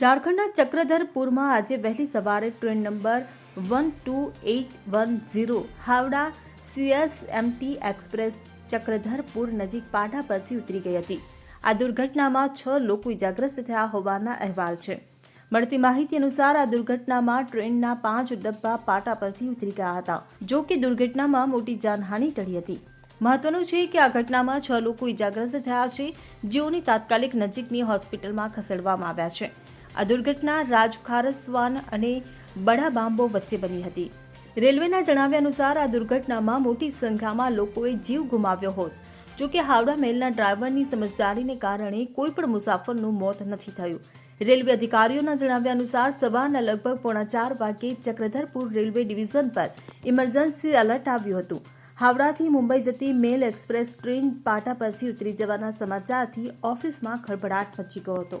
ઝારખંડના ચક્રધરપુરમાં આજે વહેલી સવારે train number one two eight one zero Howrah CSMT express Chakradharpur નજીક પાટા પરથી ઉતરી ગઈ હતી. આ દુર્ઘટનામાં છ લોકો ઇજાગ્રસ્ત થયા હોવાના અહેવાલ છે. મળતી માહિતી અનુસાર આ દુર્ઘટનામાં ટ્રેનના પાંચ ડબ્બા પાટા પરથી ઉતરી ગયા હતા, જો કે દુર્ઘટનામાં મોટી જાનહાનિ ટળી હતી. મહત્વનું છે કે આ ઘટનામાં છ લોકો ઇજાગ્રસ્ત થયા છે, જેઓની તાત્કાલિક નજીકની હોસ્પિટલમાં ખસેડવામાં આવ્યા છે. આ દુર્ઘટના રાજખારસવાન અને બડા બાંબો વચ્ચે બની હતી. રેલવેના જણાવ્યા અનુસાર આ દુર્ઘટનામાં મોટી સંખ્યામાં લોકોએ જીવ ગુમાવ્યો હોત. જોકે હાવડા મેલના ડ્રાઈવરની સમજદારીને કારણે કોઈ પણ મુસાફરનું મોત નથી થયું. રેલવે અધિકારીઓના જણાવ્યા અનુસાર સવારના લગભગ પોણા ચાર વાગે ચક્રધરપુર રેલવે ડિવિઝન પર ઇમરજન્સી એલર્ટ આવ્યું હતું. હાવડાથી મુંબઈ જતી મેલ એક્સપ્રેસ ટ્રેન પાટા પરથી ઉતરી જવાના સમાચારથી ઓફિસમાં ખળભળાટ મચી ગયો હતો.